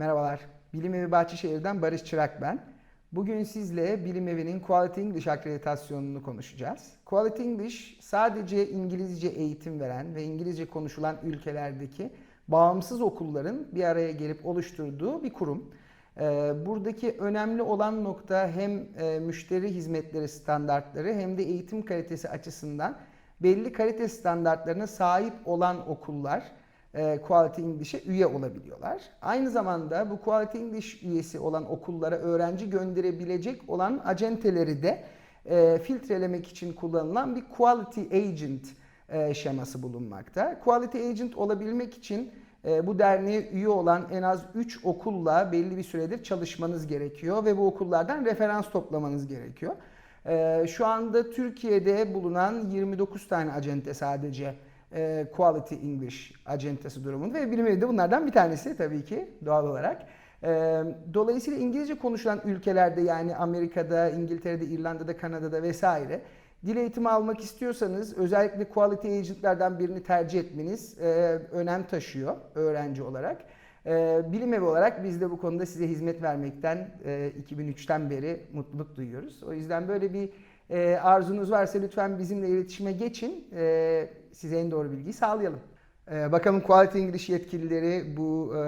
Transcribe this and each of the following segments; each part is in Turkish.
Merhabalar, Bilim Evi Bahçeşehir'den Barış Çırak ben. Bugün sizle Bilim Evi'nin Quality English akreditasyonunu konuşacağız. Quality English sadece İngilizce eğitim veren ve İngilizce konuşulan ülkelerdeki bağımsız okulların bir araya gelip oluşturduğu bir kurum. Ee, Buradaki önemli olan nokta hem e, müşteri hizmetleri standartları hem de eğitim kalitesi açısından belli kalite standartlarına sahip olan okullar e, Quality English'e üye olabiliyorlar. Aynı zamanda bu Quality English üyesi olan okullara öğrenci gönderebilecek olan acenteleri de e, filtrelemek için kullanılan bir Quality Agent e, şeması bulunmakta. Quality Agent olabilmek için e, bu derneğe üye olan en az 3 okulla belli bir süredir çalışmanız gerekiyor ve bu okullardan referans toplamanız gerekiyor. E, Şu anda Türkiye'de bulunan 29 tane acente sadece e, Quality English acentesi durumunda ve bilim evi de bunlardan bir tanesi tabii ki doğal olarak. E, Dolayısıyla İngilizce konuşulan ülkelerde yani Amerika'da, İngiltere'de, İrlanda'da, Kanada'da vesaire dil eğitimi almak istiyorsanız özellikle Quality Agent'lerden birini tercih etmeniz e, önem taşıyor öğrenci olarak. E, Bilim evi olarak biz de bu konuda size hizmet vermekten e, 2003'ten beri mutluluk duyuyoruz. O yüzden böyle bir e, arzunuz varsa lütfen bizimle iletişime geçin. E, size en doğru bilgiyi sağlayalım. E, bakalım Quality English yetkilileri bu e,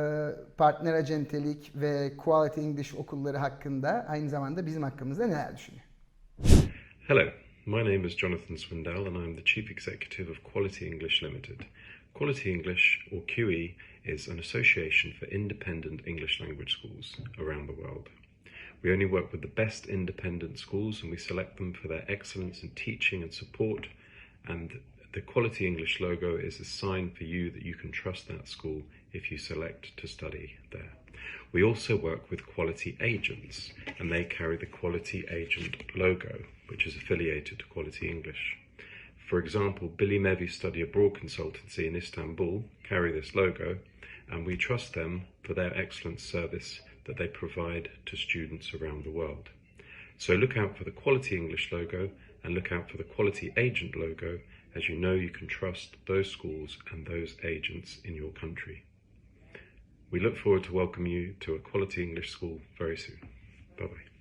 partner acentelik ve Quality English okulları hakkında aynı zamanda bizim hakkımızda neler düşünüyor? Hello, my name is Jonathan Swindell and I'm the Chief Executive of Quality English Limited. Quality English, or QE, is an association for independent English language schools around the world. We only work with the best independent schools and we select them for their excellence in teaching and support. And the Quality English logo is a sign for you that you can trust that school if you select to study there. We also work with quality agents, and they carry the Quality Agent logo, which is affiliated to Quality English. For example, Billy Mevi Study Abroad Consultancy in Istanbul carry this logo, and we trust them for their excellent service that they provide to students around the world. So look out for the Quality English logo and look out for the Quality Agent logo, as you know you can trust those schools and those agents in your country. We look forward to welcome you to a quality English school very soon. Bye bye.